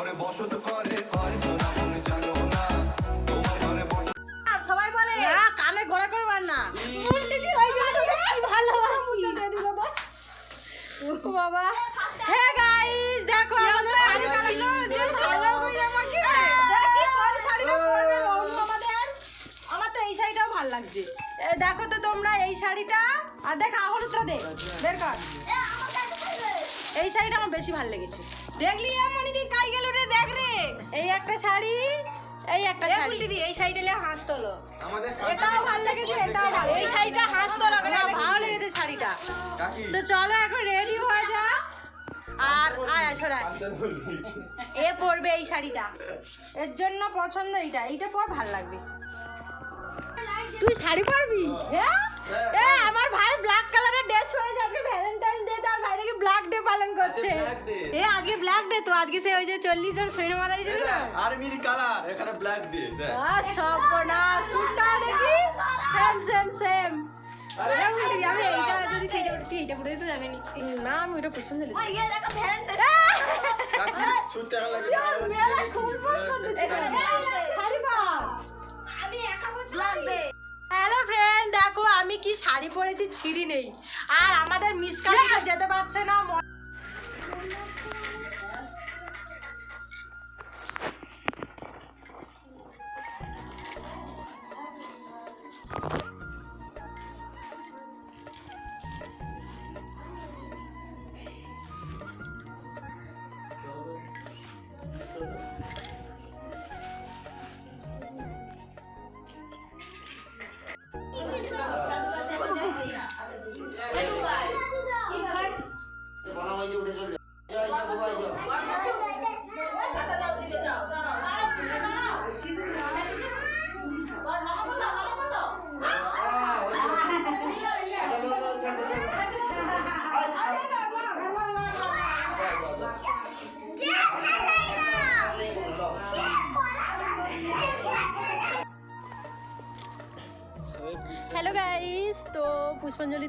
ঘরে বসত করে হয় না মনে জানো না। তোমার ঘরে বসত সবাই বলে। কানে গোড়া করে না। ভালোবাসি বাবা। হে গাইস দেখো ছিল যে ভালো করে আমাকে দেখি কোন শাড়িটা পরবে রঘু আমাদের। আমার তো এই শাড়িটাও ভালো লাগছে। দেখো তো তোমরা এই শাড়িটা। আর দেখ হলুদটা দে। বের কর। এই শাড়িটা আমার বেশি ভালো লেগেছে। দেখলি এমনই দি কাই গেল রে দেখ রে। এই একটা শাড়ি এই একটা শাড়ি। দিদি এই শাড়িটা লে হাঁস তোলো। আমাদের এটাও ভালো লেগেছে এটাও ভালো এই শাড়িটা হাসতো না ভালো লেগেছে শাড়িটা। তো চলো এখন রেডি হয়ে যা। আর আয় আসরা এ পরবে এই শাড়িটা। এর জন্য পছন্দ এইটা। এইটা পর ভালো লাগবে। তুই শাড়ি পরবি? হ্যাঁ? এ আমার ভাই ব্ল্যাক কালারের ড্রেস পরে যাবে ভ্যালেন্টাইন ব্ল্যাক ডে পালন করছে। এ আজকে ব্ল্যাক ডে তো আজকে সে ওই যে চল্লিশ জন সৈন্য মারা গেছিল না আর্মির কালার এখানে ব্ল্যাক ডে আহ, সর্বনাশ। শুনটা দেখি। সেম সেম সেম আরে, আমি এইটা যদি সেইটা উঠতে এইটা পরে তো যাবে না আমি ওটা পছন্দ হ্যালো ফ্রেন্ড দেখো আমি কি শাড়ি পরেছি ছিঁড়ি নেই। আর আমাদের মিসকাল যেতে পারছে না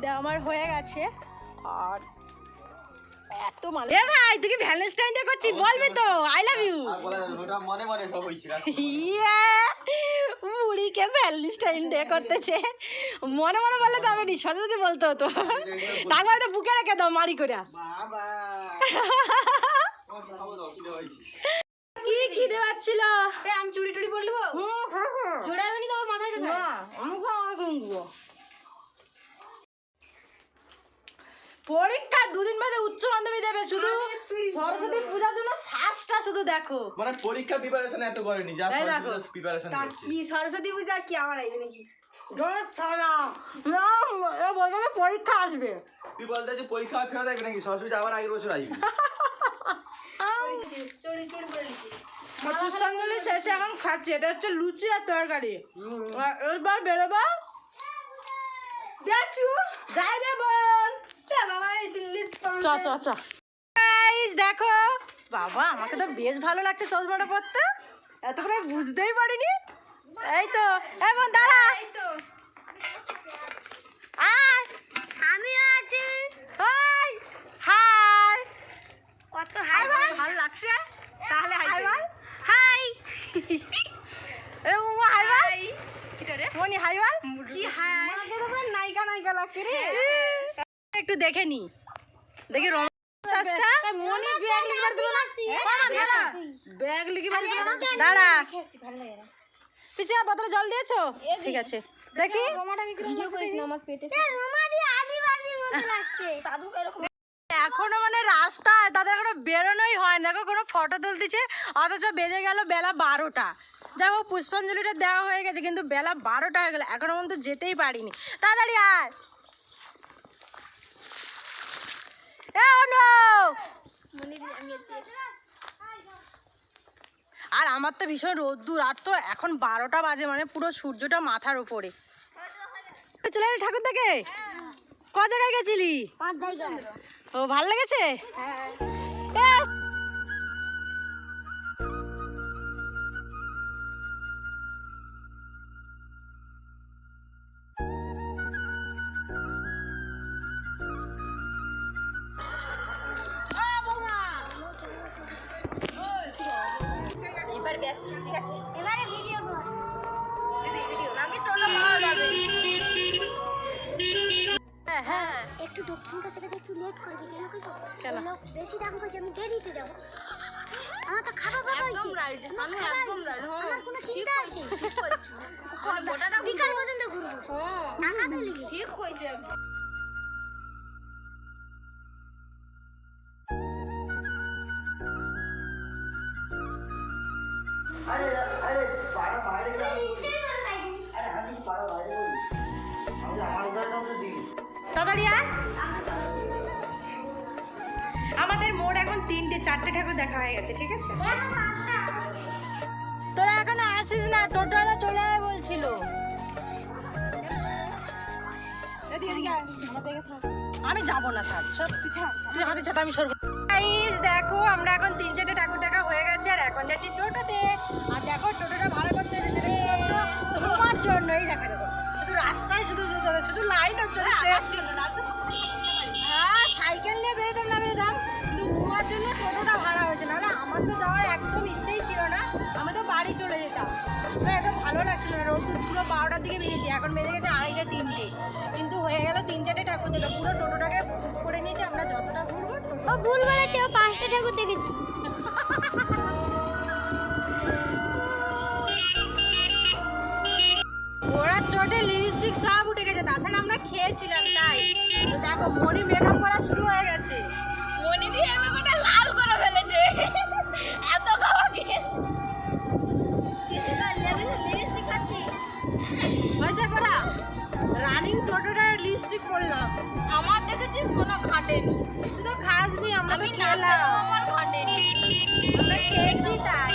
দেওয়া আমার হয়ে গেছে। আর এত মানে এ ভাই তুই কি ভ্যালেন্টাইন ডে করছিস? বলবি তো। আই লাভ ইউ ওটা মনে মনে সব হয়েছিল ইয়ে বুড়িকে ভ্যালেন্টাইন ডে করতেছে। মনে মনে বললে তো হবে নি সোজা সোজা বলতে হতো। তারপরে তো বুকে রেখে দাও মারি করে। কি খিদে পাচ্ছিল? আমি চুড়ি টুড়ি বলব? জোড়া হয়নি তো মাথায় সাথে? না আমি খাব পরীক্ষা দুদিন বাদে উচ্চ মাধ্যমিক দেবে শুধু সরস্বতী পূজার জন্য শ্বাসটা শুধু দেখো। মানে পরীক্ষা প্রিপারেশন এত করেনি যা। প্রিপারেশন কি সরস্বতী পূজা কি আবার আইবে নাকি? না, এ পরীক্ষা আসবে। তুই বলতে যে পরীক্ষা ফেরত আসবে নাকি? সরস্বতী আবার আগের বছর আসবে চুড়ি চুড়ি পরে নিচ্ছি পুষ্পাঞ্জলি শেষে এখন খাচ্ছি এটা হচ্ছে লুচি আর তরকারি। এবার বেরোবা? দেখছু যাই রে দিল্লি চ চ চ। দেখো। বাবা আমাকে তো বেশ ভালো লাগছে চশমাটা পরতে। এতক্ষণ আমি বুঝতেই পারিনি। এই তো। এই বোন দাঁড়া। তো। আয়। আমিও আছি। হাই। হাই। কত হাই ভালো লাগছে? তাহলে হাই বল। হাই। এ উমা হাই বল কিটা রে? মনি হাই বল কি হাই? নায়িকা নায়িকা লাগছে রে। একটু দেখে নি। দেখি দাঁড়া। পিছিয়ে বোতলে জল দিয়েছ? ঠিক আছে। এখনও মানে রাস্তায় তাদের এখনও বেরোনোই হয় না দেখো কোনো ফটো তুলতেছে অথচ বেজে গেল বেলা বারোটা। যাই হোক পুষ্পাঞ্জলিটা দেওয়া হয়ে গেছে কিন্তু বেলা বারোটা হয়ে গেল। এখনও পর্যন্ত যেতেই পারিনি। তাড়াতাড়ি আয় এ অনু মনি আমি এতে আর আমার তো ভীষণ রোদ্দুর আর তো এখন বারোটা বাজে মানে পুরো সূর্যটা মাথার উপরে। চলে এলি ঠাকুর থেকে ক জায়গায় গেছিলি? ও ভালো লেগেছে? ঠিক আছে একটু দক্ষিণ কাছে একটু লেট করে বেশি দাম কইছে আমি দেরিতে যাব। আমার তো খাবার পাওয়া হয়েছে। একদম রাইট সামনে একদম হ্যাঁ চিন্তা আছে? একদম। তাড়াতাড়ি আয়। আমাদের মোড় এখন তিনটে চারটে ঠাকুর দেখা হয়ে গেছে ঠিক আছে? তোরা এখনও আসিস না টোটোওয়ালা চলে আয় বলছিল। আমি যাব না সব তুই হাতে ছাড় আমি সরব। দেখো আমরা এখন তিন চারটে ঠাকুর দেখা হয়ে গেছে আর এখন যাচ্ছি টোটোতে। আর দেখো টোটোটা ভাড়া করতে তোমার জন্যই দেখা রাস্তায় শুধু লাইন হচ্ছে হ্যাঁ সাইকেল নিয়ে বেরোতাম না বেরোতাম, কিন্তু উমার জন্য টোটোটা ভাড়া হয়েছে না আমার তো যাওয়ার একদম ইচ্ছেই ছিল না, আমি তো বাড়ি চলে যেতাম। তো এত ভালো লাগছিল না, রোদ পুরো বারোটার দিকে বেরিয়েছি, এখন বেজে গেছে আড়াইটা তিনটে। কিন্তু হয়ে গেল তিন চারটে ঠাকুর দেখা পুরো টোটোটাকে করে নিয়েছি, আমরা যতটা ঘুরবো ও ভুল বলেছে ও পাঁচটা ঠাকুর দেখেছি। ওরা লিপস্টিক সব উঠে গেছে। তাছাড়া আমরা খেয়েছিলাম তাই। তো দেখো মনি মেকআপ করা শুরু হয়ে গেছে। মনি দিয়ে আমাকে লাল করে ফেলেছে। এত খাওয়া খেয়ে লিপস্টিক খাচ্ছি। হয়েছে করা? রানিং টোটোটা লিপস্টিক পরলাম। আমার দেখেছিস কোনো ঘাটেনি। তো খাসনি আমরা তো খেলাম। আমার ঘাটেনি। আমরা খেয়েছি তাই।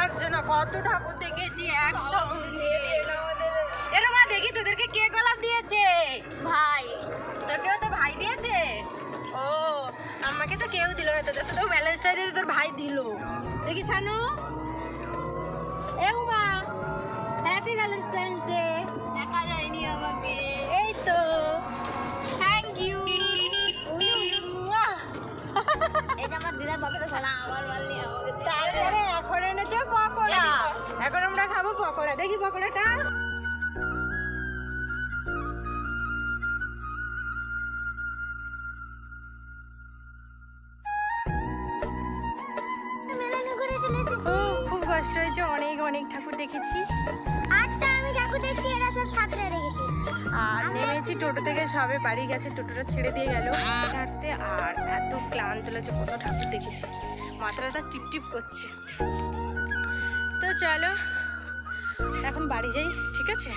লাগছে না কত ঠাকুর দেখেছি একসঙ্গে। এরকম দেখি তোদেরকে কে গোলাপ দিয়েছে? ভাই। তোকেও তো ভাই দিয়েছে? ও আমাকে তো কেউ দিল না তোদের তো ভ্যালেন্টাইন ডে তোর ভাই দিল। দেখি সানু। এ উমা হ্যাপি ভ্যালেন্টাইন ডে দেখা যায়নি আমাকে এই তো। থ্যাংক ইউ এটা আমার দিদার বাপের শোনা আমার এখন এনেছে পকোড়া। এখন আমরা খাব পকোড়া। দেখি পকোড়াটা। খুব কষ্ট হয়েছে। অনেক অনেক ঠাকুর দেখেছি। আটটা আমি ঠাকুর দেখছি এরা সব সাতটা রেখেছি। আর নেমেছি টোটো থেকে সবে বাড়ি গেছে টোটোটা ছেড়ে দিয়ে গেল। হাঁটতে আর এত ক্লান্ত লাগছে কত ঠাকুর দেখেছি। মাথাটা টিপটিপ টিপ টিপ করছে। তো চলো এখন বাড়ি যাই ঠিক আছে?